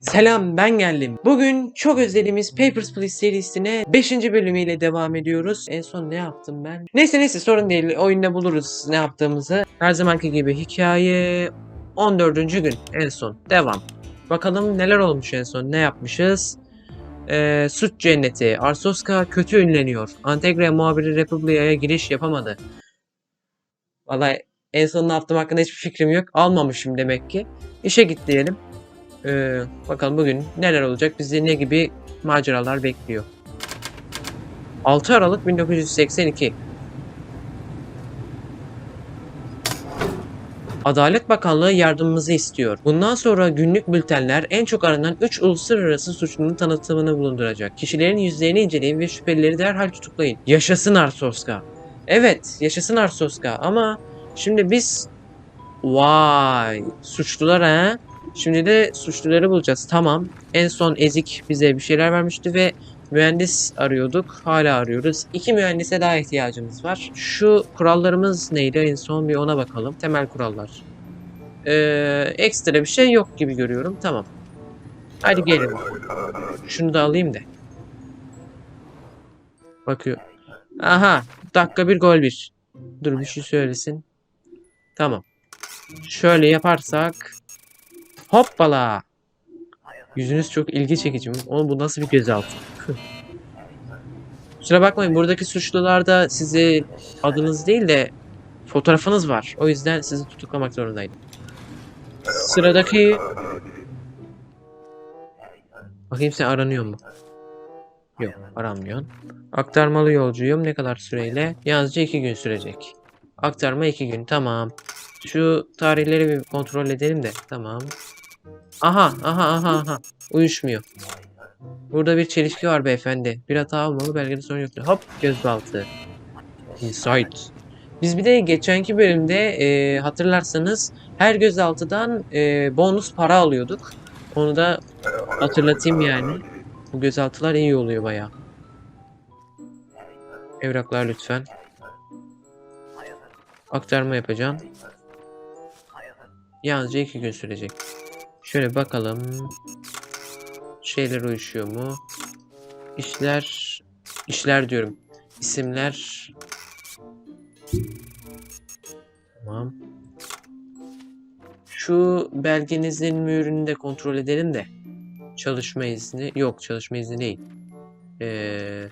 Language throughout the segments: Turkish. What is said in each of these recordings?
Selam ben geldim. Bugün çok özlediğimiz Papers, Please serisine 5. bölümüyle devam ediyoruz. En son ne yaptım ben? Neyse neyse sorun değil. Oyunda buluruz ne yaptığımızı. Her zamanki gibi hikaye 14. gün en son. Devam. Bakalım neler olmuş en son. Ne yapmışız? Ee, suç cenneti. Arsoska kötü ünleniyor. Antegre muhabiri Republia'ya giriş yapamadı. Vallahi en son ne yaptım hakkında hiçbir fikrim yok. Almamışım demek ki. İşe git diyelim. Ee, bakalım bugün neler olacak? Bizi ne gibi maceralar bekliyor? 6 Aralık 1982. Adalet Bakanlığı yardımımızı istiyor. Bundan sonra günlük bültenler en çok aranan 3 uluslararası suçlunun tanıtımını bulunduracak. Kişilerin yüzlerini inceleyin ve şüphelileri derhal tutuklayın. Yaşasın Arsoska. Evet, yaşasın Arsoska ama şimdi biz Vay, suçlular ha? Şimdi de suçluları bulacağız. Tamam. En son Ezik bize bir şeyler vermişti ve mühendis arıyorduk. Hala arıyoruz. İki mühendise daha ihtiyacımız var. Şu kurallarımız neydi? En son bir ona bakalım. Temel kurallar. Ee, ekstra bir şey yok gibi görüyorum. Tamam. Hadi gelin. Şunu da alayım da. Bakıyor. Aha. Dakika bir gol bir. Dur bir şey söylesin. Tamam. Şöyle yaparsak Hoppala. Yüzünüz çok ilgi çekici? Oğlum bu nasıl bir gözaltı? Kusura bakmayın buradaki suçlularda sizi adınız değil de fotoğrafınız var. O yüzden sizi tutuklamak zorundaydım. Sıradaki... Bakayım sen aranıyor mu? Yok aranmıyorsun. Aktarmalı yolcuyum. Ne kadar süreyle? Yalnızca iki gün sürecek. Aktarma iki gün. Tamam. Şu tarihleri bir kontrol edelim de. Tamam. Aha, aha, aha, aha. Uyuşmuyor. Burada bir çelişki var beyefendi. Bir hata olmalı, belgede sorun yoktu. Hop, gözaltı. Insight. Biz bir de geçenki bölümde e, hatırlarsanız her gözaltıdan e, bonus para alıyorduk. Onu da hatırlatayım yani. Bu gözaltılar iyi oluyor baya. Evraklar lütfen. Aktarma yapacağım. Yalnızca iki gün sürecek. Şöyle bakalım. Şeyler uyuşuyor mu? İşler... işler diyorum. İsimler... Tamam. Şu belgenizin mühürünü de kontrol edelim de. Çalışma izni... Yok çalışma izni değil. Ee,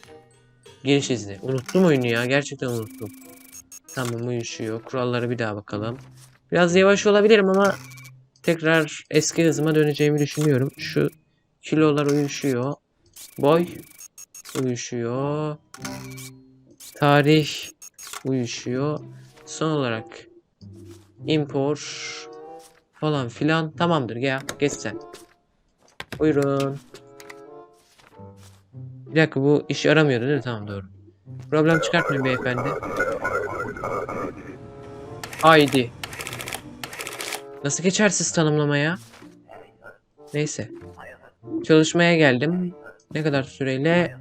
giriş izni. Unuttum oyunu ya. Gerçekten unuttum. Tamam uyuşuyor. Kurallara bir daha bakalım. Biraz yavaş olabilirim ama tekrar eski hızıma döneceğimi düşünüyorum. Şu kilolar uyuşuyor. Boy uyuşuyor. Tarih uyuşuyor. Son olarak import falan filan tamamdır gel geç sen. Buyurun. Bir dakika bu işi aramıyordu değil mi? Tamam doğru. Problem çıkartmayın beyefendi. Haydi. Nasıl geçersiz tanımlamaya? Neyse. Çalışmaya geldim. Ne kadar süreyle?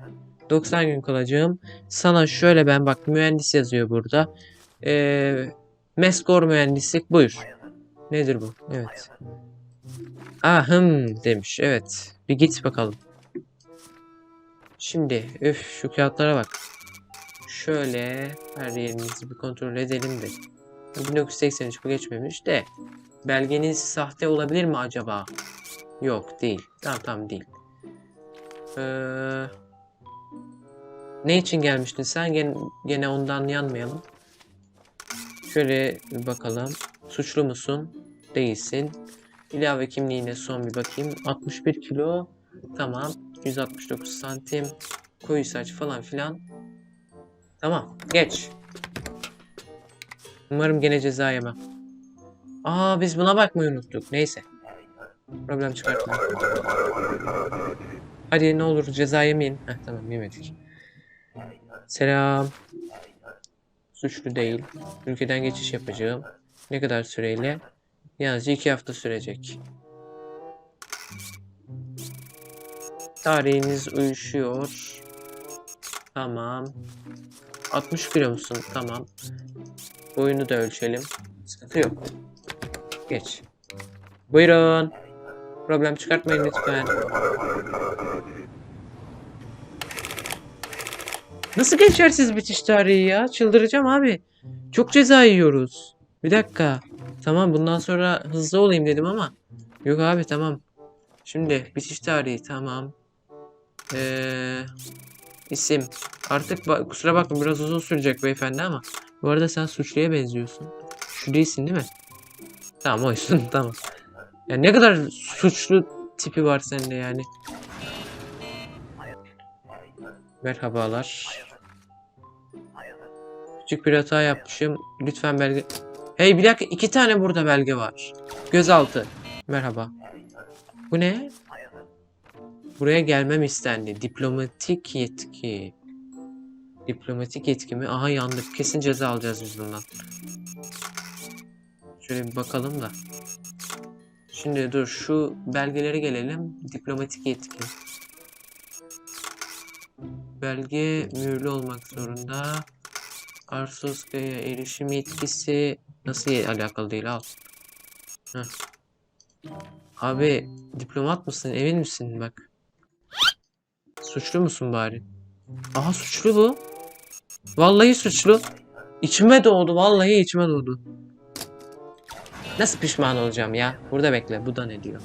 90 gün kalacağım. Sana şöyle ben bak mühendis yazıyor burada. Ee, Meskor mühendislik buyur. Nedir bu? Evet. Ahım demiş. Evet. Bir git bakalım. Şimdi öf şu kağıtlara bak. Şöyle her yerimizi bir kontrol edelim de. 1983 bu geçmemiş de. Belgeniz sahte olabilir mi acaba? Yok değil. Tamam tamam değil. Ee, ne için gelmiştin sen? Gene, gene ondan yanmayalım. Şöyle bir bakalım. Suçlu musun? Değilsin. İlave kimliğine son bir bakayım. 61 kilo. Tamam. 169 santim. Koyu saç falan filan. Tamam. Geç. Umarım gene ceza yemem. Aa biz buna bakmayı unuttuk. Neyse. Problem çıkartma. Hadi ne olur ceza yemeyin. Heh tamam yemedik. Selam. Suçlu değil. Ülkeden geçiş yapacağım. Ne kadar süreyle? Yalnızca iki hafta sürecek. Tarihiniz uyuşuyor. Tamam. 60 kilo musun? Tamam. Boyunu da ölçelim. Sıkıntı yok. Geç. Buyurun. Problem çıkartmayın lütfen. Nasıl geçersiz bitiş tarihi ya? Çıldıracağım abi. Çok ceza yiyoruz. Bir dakika. Tamam bundan sonra hızlı olayım dedim ama. Yok abi tamam. Şimdi bitiş tarihi tamam. Ee, isim. Artık ba- kusura bakma biraz uzun sürecek beyefendi ama. Bu arada sen suçluya benziyorsun. Şu değilsin değil mi? Tamam oysun tamam. Ya ne kadar suçlu tipi var sende yani. Merhabalar. Küçük bir hata yapmışım. Lütfen belge... Hey bir dakika iki tane burada belge var. Gözaltı. Merhaba. Bu ne? Buraya gelmem istendi. Diplomatik yetki. Diplomatik yetki mi? Aha yandık. Kesin ceza alacağız biz bundan. Şöyle bir bakalım da. Şimdi dur şu belgelere gelelim. Diplomatik yetki. Belge mühürlü olmak zorunda. Arsoska'ya erişim yetkisi nasıl alakalı değil al. Heh. Abi diplomat mısın? Emin misin bak. Suçlu musun bari? Aha suçlu bu. Vallahi suçlu. İçime doğdu. Vallahi içime doğdu. Nasıl pişman olacağım ya? Burada bekle. Bu da ne diyor?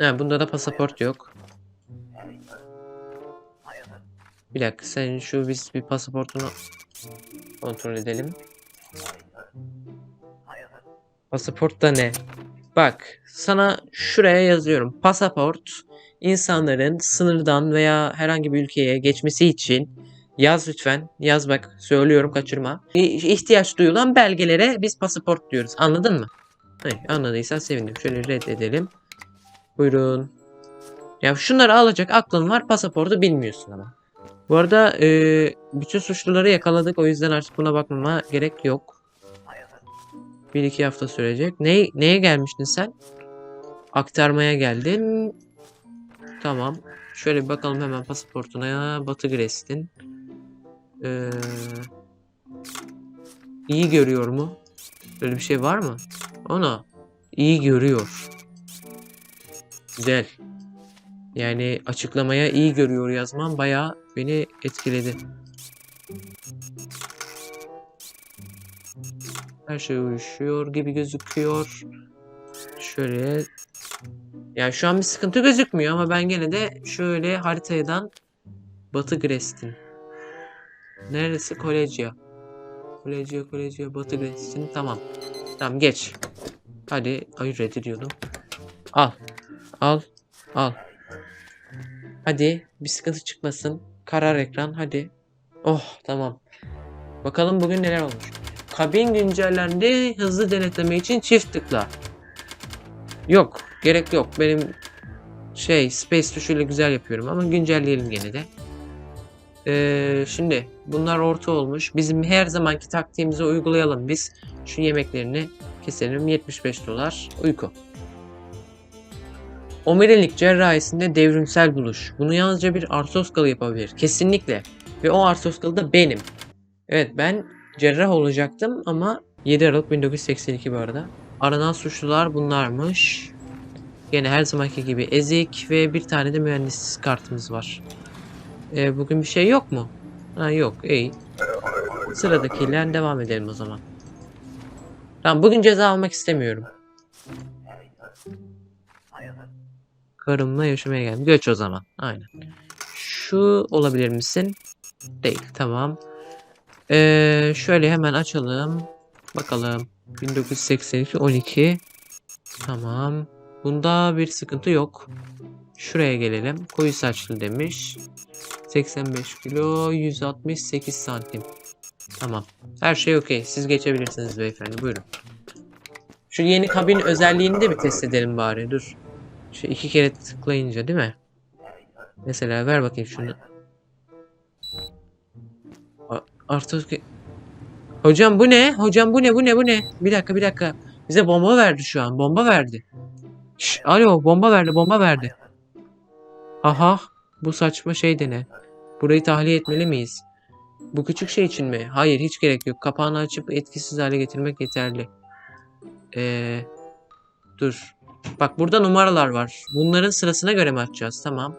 Ha, bunda da pasaport yok. Bir dakika sen şu biz bir pasaportunu kontrol edelim. Pasaport da ne? Bak sana şuraya yazıyorum. Pasaport insanların sınırdan veya herhangi bir ülkeye geçmesi için yaz lütfen. Yaz bak söylüyorum kaçırma. İhtiyaç duyulan belgelere biz pasaport diyoruz. Anladın mı? Hayır, anladıysan sevindim. Şöyle reddedelim. Buyurun. Ya şunları alacak aklın var pasaportu bilmiyorsun ama. Bu arada e, bütün suçluları yakaladık o yüzden artık buna bakmama gerek yok. Bir iki hafta sürecek. Ne, neye gelmiştin sen? Aktarmaya geldin. Tamam. Şöyle bir bakalım hemen pasaportuna. Batı Grestin. Ee, iyi görüyor mu? Böyle bir şey var mı? Ona. iyi görüyor. Güzel. Yani açıklamaya iyi görüyor yazmam bayağı beni etkiledi. Her şey uyuşuyor gibi gözüküyor. Şöyle. Yani şu an bir sıkıntı gözükmüyor ama ben gene de şöyle haritadan Batı Grestin. Neresi? Kolejia. Kolejia, Kolejia, Batı Grestin. Tamam. Tamam geç. Hadi. Ay reddediyordum. Al. Al. Al. Hadi bir sıkıntı çıkmasın. Karar ekran hadi. Oh tamam. Bakalım bugün neler olmuş. Kabin güncellendi. Hızlı denetleme için çift tıkla. Yok. Gerek yok. Benim şey space tuşuyla güzel yapıyorum ama güncelleyelim gene de. Ee, şimdi bunlar orta olmuş. Bizim her zamanki taktiğimizi uygulayalım biz. Şu yemeklerini keselim. 75 dolar. Uyku. Omurilik cerrahisinde devrimsel buluş. Bunu yalnızca bir Arsoskalı yapabilir. Kesinlikle. Ve o Arsoskalı da benim. Evet ben cerrah olacaktım ama 7 Aralık 1982 bu arada. Aranan suçlular bunlarmış. Yine her zamanki gibi ezik ve bir tane de mühendis kartımız var. Ee, bugün bir şey yok mu? Ha yok iyi. Sıradakiyle devam edelim o zaman. Tamam bugün ceza almak istemiyorum. Karımla yaşamaya geldim. Göç o zaman. Aynen. Şu olabilir misin? Değil. Tamam. Ee, şöyle hemen açalım. Bakalım. 1982 12. Tamam. Bunda bir sıkıntı yok. Şuraya gelelim. Koyu saçlı demiş. 85 kilo 168 santim. Tamam. Her şey okey. Siz geçebilirsiniz beyefendi. Buyurun. Şu yeni kabin özelliğini de bir test edelim bari. Dur. Şu iki kere tıklayınca değil mi? Mesela ver bakayım şunu. Artık Hocam bu ne? Hocam bu ne? Bu ne? Bu ne? Bir dakika bir dakika. Bize bomba verdi şu an. Bomba verdi. Şş, alo bomba verdi bomba verdi. Aha bu saçma şey de ne? Burayı tahliye etmeli miyiz? Bu küçük şey için mi? Hayır hiç gerek yok. Kapağını açıp etkisiz hale getirmek yeterli. Ee, Dur. Bak burada numaralar var. Bunların sırasına göre mi açacağız? Tamam.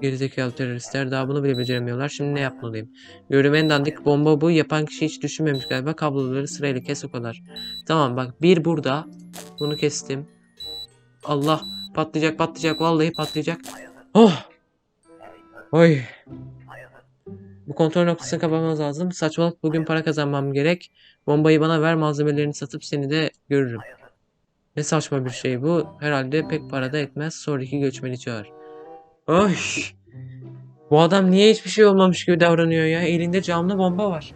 Gerizekalı teröristler daha bunu bile beceremiyorlar. Şimdi ne yapmalıyım? Gördüğüm en dandik bomba bu. Yapan kişi hiç düşünmemiş galiba. Kabloları sırayla kes o kadar. Tamam bak bir burada. Bunu kestim. Allah patlayacak patlayacak. Vallahi patlayacak. Oh. Oy. Bu kontrol noktasını kapamamız lazım. Saçmalık bugün para kazanmam gerek. Bombayı bana ver malzemelerini satıp seni de görürüm. Ne saçma bir şey bu. Herhalde pek para da etmez. Sonraki göçmeni çağır. Oy. Bu adam niye hiçbir şey olmamış gibi davranıyor ya? Elinde camlı bomba var.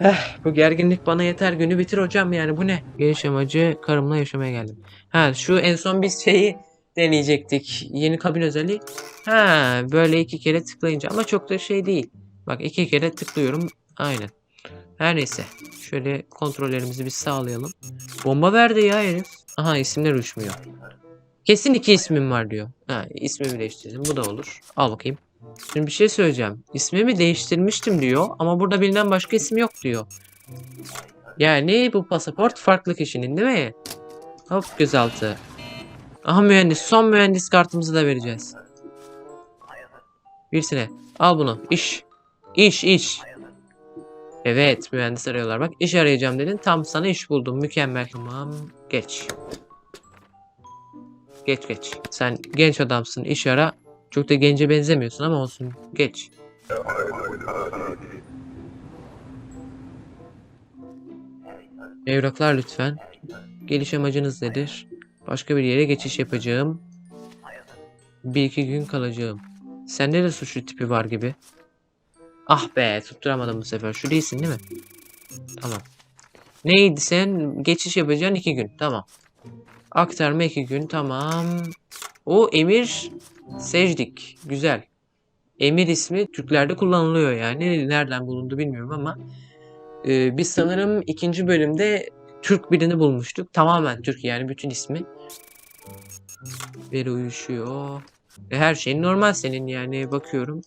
Eh, bu gerginlik bana yeter. Günü bitir hocam yani bu ne? Geniş amacı karımla yaşamaya geldim. Ha şu en son biz şeyi deneyecektik. Yeni kabin özelliği. Ha böyle iki kere tıklayınca ama çok da şey değil. Bak iki kere tıklıyorum. Aynen. Her neyse. Şöyle kontrollerimizi bir sağlayalım. Bomba verdi ya herif. Aha isimler uçmuyor. Kesin iki ismim var diyor. Ha ismimi değiştirdim. Bu da olur. Al bakayım. Şimdi bir şey söyleyeceğim. İsmimi değiştirmiştim diyor ama burada bilinen başka isim yok diyor. Yani bu pasaport farklı kişinin değil mi? Hop gözaltı. Aha mühendis. Son mühendis kartımızı da vereceğiz. Birisine. Al bunu. İş. İş iş. Evet mühendis arıyorlar bak. İş arayacağım dedin. Tam sana iş buldum. Mükemmel. Tamam. Geç. Geç geç. Sen genç adamsın. iş ara. Çok da gence benzemiyorsun ama olsun. Geç. Evraklar lütfen. Geliş amacınız nedir? Başka bir yere geçiş yapacağım. Bir iki gün kalacağım. Sende de suçlu tipi var gibi. Ah be tutturamadım bu sefer. Şu değilsin değil mi? Tamam. Neydi sen? Geçiş yapacaksın iki gün. Tamam. Aktarma iki gün. Tamam. O Emir Secdik. Güzel. Emir ismi Türklerde kullanılıyor yani. Nereden bulundu bilmiyorum ama. Ee, biz sanırım ikinci bölümde Türk birini bulmuştuk. Tamamen Türk yani bütün ismi. Veri uyuşuyor. Ve her şey normal senin yani bakıyorum.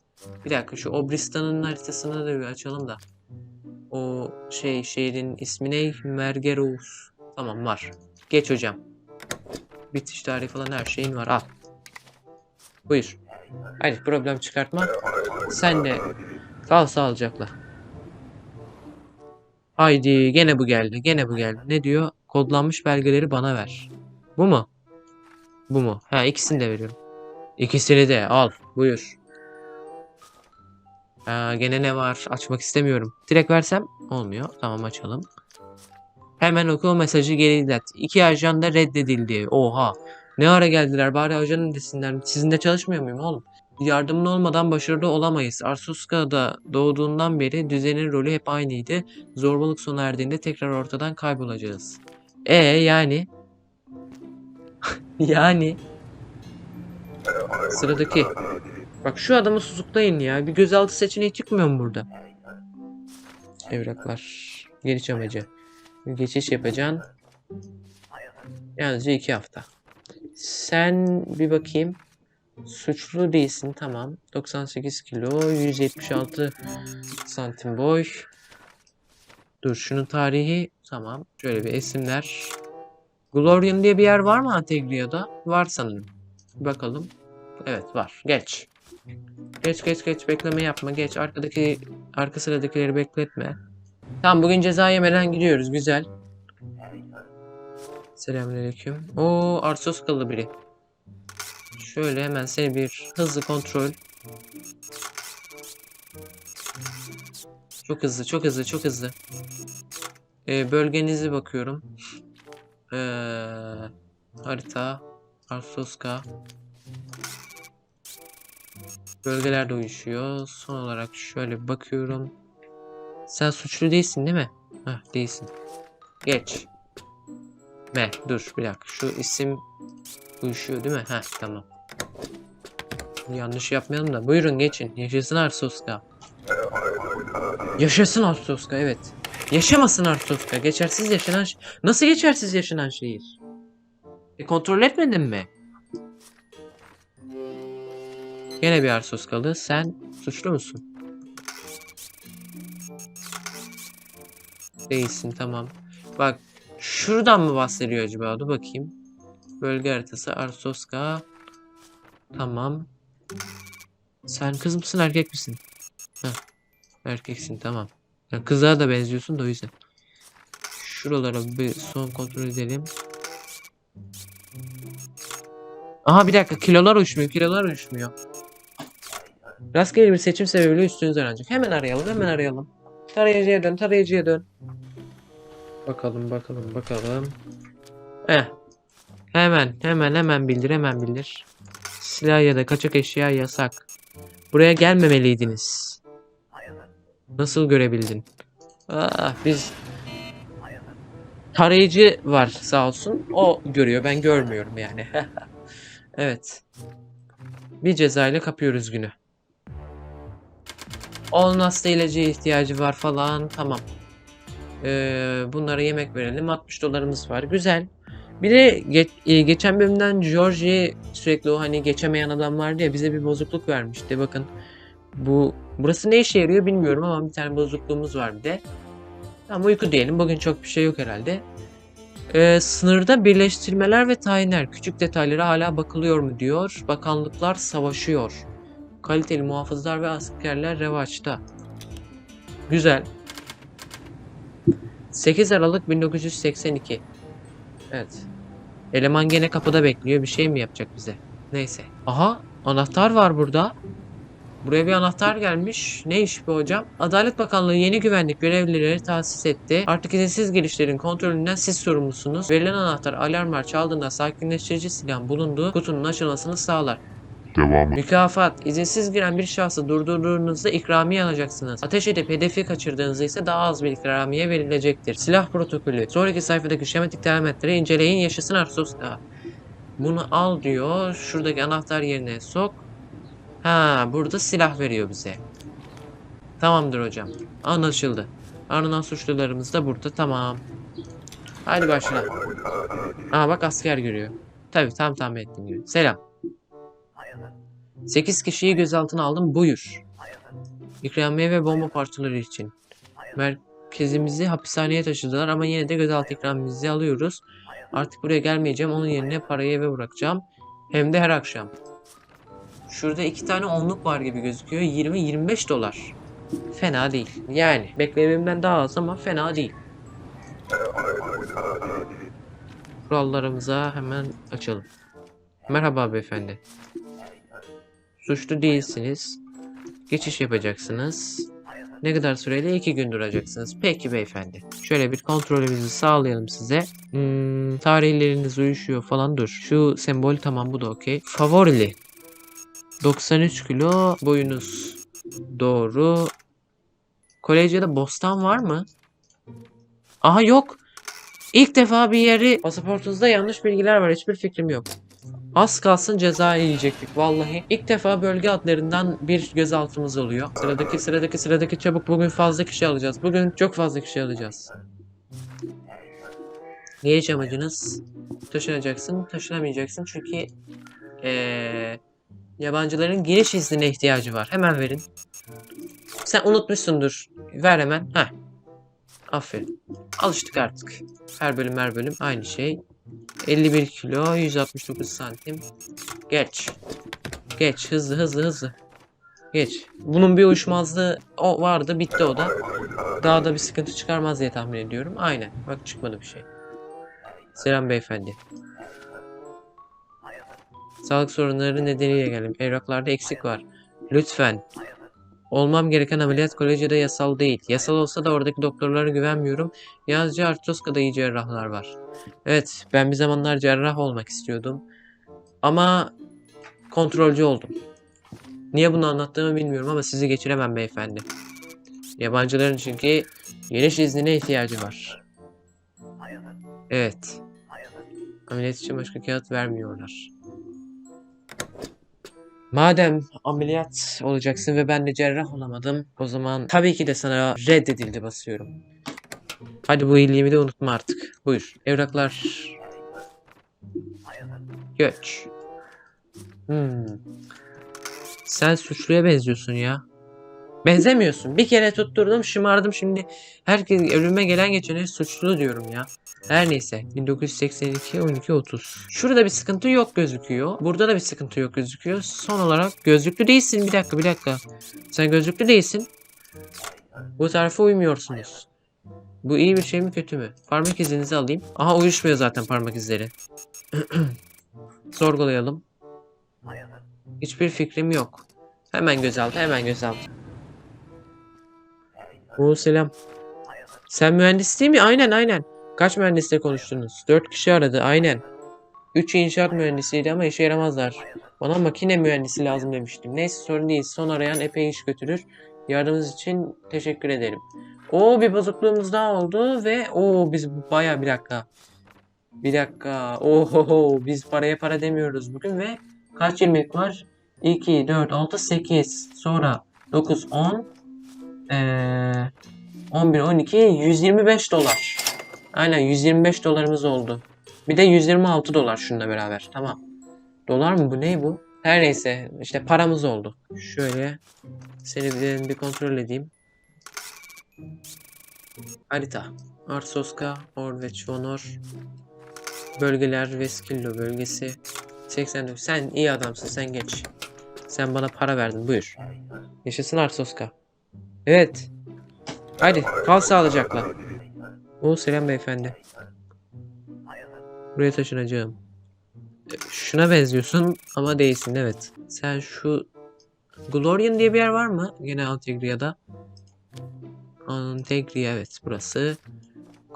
Bir dakika şu Obristan'ın haritasını da bir açalım da. O şey şehrin ismi ne? Mergerous. Tamam var. Geç hocam. Bitiş tarihi falan her şeyin var. Al. Buyur. Hayır problem çıkartma. Sen de kal sağlıcakla. Haydi gene bu geldi. Gene bu geldi. Ne diyor? Kodlanmış belgeleri bana ver. Bu mu? Bu mu? Ha ikisini de veriyorum. İkisini de al. Buyur. Aa, gene ne var? Açmak istemiyorum. Direkt versem olmuyor. Tamam açalım. Hemen oku o mesajı geri ilet. İki ajan da reddedildi. Oha. Ne ara geldiler bari ajanın desinler. Sizinle çalışmıyor muyum oğlum? Yardımın olmadan başarılı olamayız. Arsuska'da doğduğundan beri düzenin rolü hep aynıydı. Zorbalık sona erdiğinde tekrar ortadan kaybolacağız. E yani? yani? Sıradaki. Bak şu adamı susuklayın ya. Bir gözaltı seçeneği çıkmıyor mu burada? Evraklar. Geliş amacı. Geçiş yapacaksın. Yalnızca iki hafta. Sen bir bakayım. Suçlu değilsin tamam. 98 kilo, 176 santim boy. Dur şunun tarihi tamam. Şöyle bir isimler. Glorian diye bir yer var mı Antegria'da? Var sanırım. Bakalım. Evet var. Geç. Geç geç geç bekleme yapma. Geç arkadaki arka sıradakileri bekletme. Tamam bugün ceza yemeden gidiyoruz. Güzel. Selamünaleyküm. Oo Arsoskalı biri. Şöyle hemen seni bir hızlı kontrol. Çok hızlı, çok hızlı, çok hızlı. Ee, bölgenizi bakıyorum. Ee, harita, Arsoska. Bölgeler de uyuşuyor. Son olarak şöyle bakıyorum. Sen suçlu değilsin değil mi? Heh, değilsin. Geç. Me, dur bir dakika. Şu isim uyuşuyor değil mi? Heh, tamam. Yanlış yapmayalım da. Buyurun geçin. Yaşasın Arsoska. Yaşasın Arsoska evet. Yaşamasın Arsoska. Geçersiz yaşanan Nasıl geçersiz yaşanan şehir? E kontrol etmedin mi? Gene bir Arsoskalı. Sen suçlu musun? Değilsin tamam. Bak şuradan mı bahsediyor acaba? Dur bakayım. Bölge haritası Arsoska. Tamam. Sen kız mısın erkek misin? Heh. Erkeksin tamam. Yani kıza da benziyorsun da o yüzden. Şuralara bir son kontrol edelim. Aha bir dakika kilolar uçmuyor kilolar uçmuyor. Rastgele bir seçim sebebiyle üstünüz aranacak. Hemen arayalım hemen arayalım. Tarayıcıya dön tarayıcıya dön. Bakalım bakalım bakalım. Eh. Hemen hemen hemen bildir hemen bildir. Silah ya da kaçak eşya yasak. Buraya gelmemeliydiniz. Nasıl görebildin? Ah biz tarayıcı var sağ olsun. O görüyor ben görmüyorum yani. evet. Bir cezayla kapıyoruz günü. Onun hasta ilacı ihtiyacı var falan. Tamam. Ee, bunlara yemek verelim. 60 dolarımız var. Güzel. Bir de ge- e, geçen bölümden Georgie sürekli o hani geçemeyen adam vardı ya bize bir bozukluk vermişti. Bakın bu burası ne işe yarıyor bilmiyorum ama bir tane bozukluğumuz var bir de. Tamam uyku diyelim. Bugün çok bir şey yok herhalde. Ee, sınırda birleştirmeler ve tayinler. Küçük detaylara hala bakılıyor mu diyor. Bakanlıklar savaşıyor. Kaliteli muhafızlar ve askerler revaçta. Güzel. 8 Aralık 1982. Evet. Eleman gene kapıda bekliyor. Bir şey mi yapacak bize? Neyse. Aha anahtar var burada. Buraya bir anahtar gelmiş. Ne iş bu hocam? Adalet Bakanlığı yeni güvenlik görevlileri tahsis etti. Artık izinsiz girişlerin kontrolünden siz sorumlusunuz. Verilen anahtar alarmlar çaldığında sakinleştirici silahın bulunduğu kutunun açılmasını sağlar. Devam et. Mükafat. izinsiz giren bir şahsı durdurduğunuzda ikramiye alacaksınız. Ateş edip hedefi kaçırdığınızda ise daha az bir ikramiye verilecektir. Silah protokolü. Sonraki sayfadaki şematik talimatları inceleyin yaşasın Arsos. Bunu al diyor. Şuradaki anahtar yerine sok. Ha, burada silah veriyor bize. Tamamdır hocam. Anlaşıldı. Aranan suçlularımız da burada. Tamam. Haydi başla. Aa bak asker görüyor. Tabii tam tahmin ettiğim gibi. Selam. 8 kişiyi gözaltına aldım. Buyur. İkramiye ve bomba parçaları için. Merkezimizi hapishaneye taşıdılar ama yine de gözaltı ikramimizi alıyoruz. Artık buraya gelmeyeceğim. Onun yerine parayı eve bırakacağım. Hem de her akşam. Şurada iki tane onluk var gibi gözüküyor. 20-25 dolar. Fena değil. Yani beklediğimden daha az ama fena değil. Kurallarımıza hemen açalım. Merhaba beyefendi. Suçlu değilsiniz. Geçiş yapacaksınız. Ne kadar süreyle? iki gün duracaksınız. Peki beyefendi. Şöyle bir kontrolümüzü sağlayalım size. Hmm, tarihleriniz uyuşuyor falan dur. Şu sembol tamam bu da okey. Favorili. 93 kilo boyunuz. Doğru. Kolejde Bostan var mı? Aha yok. İlk defa bir yeri pasaportunuzda yanlış bilgiler var. Hiçbir fikrim yok. Az kalsın ceza yiyecektik vallahi. İlk defa bölge adlarından bir gözaltımız oluyor. Sıradaki sıradaki sıradaki çabuk bugün fazla kişi alacağız. Bugün çok fazla kişi alacağız. Geliş amacınız taşınacaksın, taşınamayacaksın çünkü ee, yabancıların giriş iznine ihtiyacı var. Hemen verin. Sen unutmuşsundur. Ver hemen. Heh. Aferin. Alıştık artık. Her bölüm her bölüm aynı şey. 51 kilo, 169 santim. Geç. Geç. Hızlı hızlı hızlı. Geç. Bunun bir uyuşmazlığı o vardı. Bitti o da. Daha da bir sıkıntı çıkarmaz diye tahmin ediyorum. Aynen. Bak çıkmadı bir şey. Selam beyefendi. Sağlık sorunları nedeniyle geldim. Evraklarda eksik var. Lütfen. Olmam gereken ameliyat kolejde yasal değil. Yasal olsa da oradaki doktorlara güvenmiyorum. Yalnızca Artroska'da iyi cerrahlar var. Evet, ben bir zamanlar cerrah olmak istiyordum. Ama kontrolcü oldum. Niye bunu anlattığımı bilmiyorum ama sizi geçiremem beyefendi. Yabancıların çünkü geniş iznine ihtiyacı var. Evet. Ameliyat için başka kağıt vermiyorlar. Madem ameliyat olacaksın ve ben de cerrah olamadım, o zaman tabii ki de sana reddedildi basıyorum. Hadi bu iyiliğimi de unutma artık. Buyur. Evraklar. Göç. Hmm. Sen suçluya benziyorsun ya. Benzemiyorsun. Bir kere tutturdum şımardım şimdi herkes ölüme gelen geçene suçlu diyorum ya. Her neyse 1982 12 30. Şurada bir sıkıntı yok gözüküyor. Burada da bir sıkıntı yok gözüküyor. Son olarak gözlüklü değilsin. Bir dakika bir dakika. Sen gözlüklü değilsin. Bu tarafa uymuyorsunuz. Bu iyi bir şey mi kötü mü? Parmak izinizi alayım. Aha uyuşmuyor zaten parmak izleri. Sorgulayalım. Hiçbir fikrim yok. Hemen gözaltı, hemen gözaltı. Oo selam. Sen mühendis değil mi? Aynen aynen. Kaç mühendisle konuştunuz? 4 kişi aradı aynen. 3 inşaat mühendisiydi ama işe yaramazlar. Bana makine mühendisi lazım demiştim. Neyse sorun değil. Son arayan epey iş götürür. Yardımınız için teşekkür ederim. Oo bir bozukluğumuz daha oldu ve o biz baya bir dakika. Bir dakika. Oho biz paraya para demiyoruz bugün ve kaç ilmek var? 2, 4, 6, 8. Sonra 9, 10. Ee, 11, 12, 125 dolar. Aynen 125 dolarımız oldu. Bir de 126 dolar şununla beraber. Tamam. Dolar mı bu? Ne bu? Her neyse işte paramız oldu. Şöyle seni bir, bir kontrol edeyim. Harita. Arsoska, Orveç, Vonor. Bölgeler Veskillo bölgesi. 89. Sen iyi adamsın sen geç. Sen bana para verdin buyur. Yaşasın Arsoska. Evet. Hadi kal sağlıcakla. O selam beyefendi. Buraya taşınacağım. E, Şuna benziyorsun ama değilsin evet. Sen şu Glorian diye bir yer var mı? Gene Antegria'da. Antegria evet burası.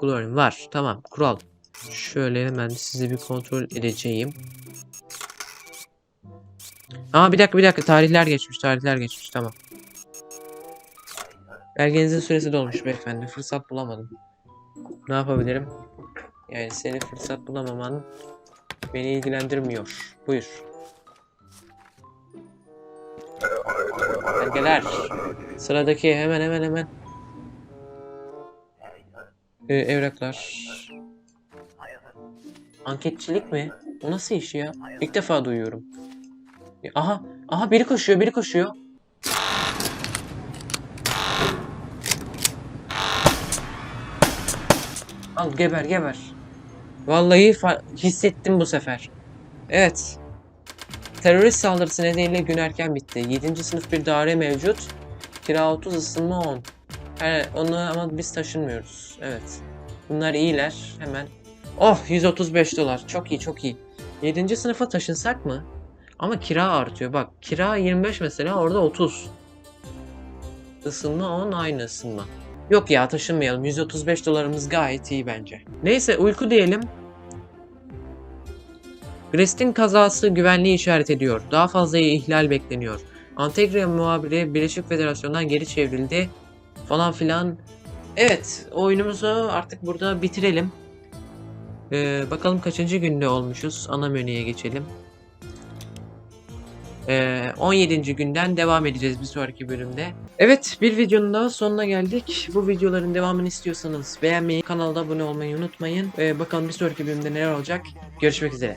Glorian var. Tamam kural. Şöyle hemen sizi bir kontrol edeceğim. Aa bir dakika bir dakika tarihler geçmiş tarihler geçmiş tamam. Belgenizin süresi dolmuş beyefendi. Fırsat bulamadım. Ne yapabilirim? Yani seni fırsat bulamaman beni ilgilendirmiyor. Buyur. Belgeler. Sıradaki hemen hemen hemen. Ee, evraklar. Anketçilik mi? O nasıl iş ya? İlk defa duyuyorum. Ya, Aha, aha biri koşuyor, biri koşuyor. Al geber geber. Vallahi hissettim bu sefer. Evet. Terörist saldırısı nedeniyle gün erken bitti. 7. sınıf bir daire mevcut. Kira 30 ısınma 10. He, onu ama biz taşınmıyoruz. Evet. Bunlar iyiler. Hemen. Oh 135 dolar. Çok iyi çok iyi. 7. sınıfa taşınsak mı? Ama kira artıyor. Bak kira 25 mesela orada 30. Isınma 10 aynı ısınma. Yok ya taşınmayalım. 135 dolarımız gayet iyi bence. Neyse uyku diyelim. Brest'in kazası güvenliği işaret ediyor. Daha fazla ihlal bekleniyor. Antegria muhabiri Birleşik Federasyon'dan geri çevrildi. Falan filan. Evet oyunumuzu artık burada bitirelim. Ee, bakalım kaçıncı günde olmuşuz. Ana menüye geçelim. Ee, 17. günden devam edeceğiz bir sonraki bölümde. Evet bir videonun daha sonuna geldik. Bu videoların devamını istiyorsanız beğenmeyi, kanalda abone olmayı unutmayın. Ee, bakalım bir sonraki bölümde neler olacak. Görüşmek üzere.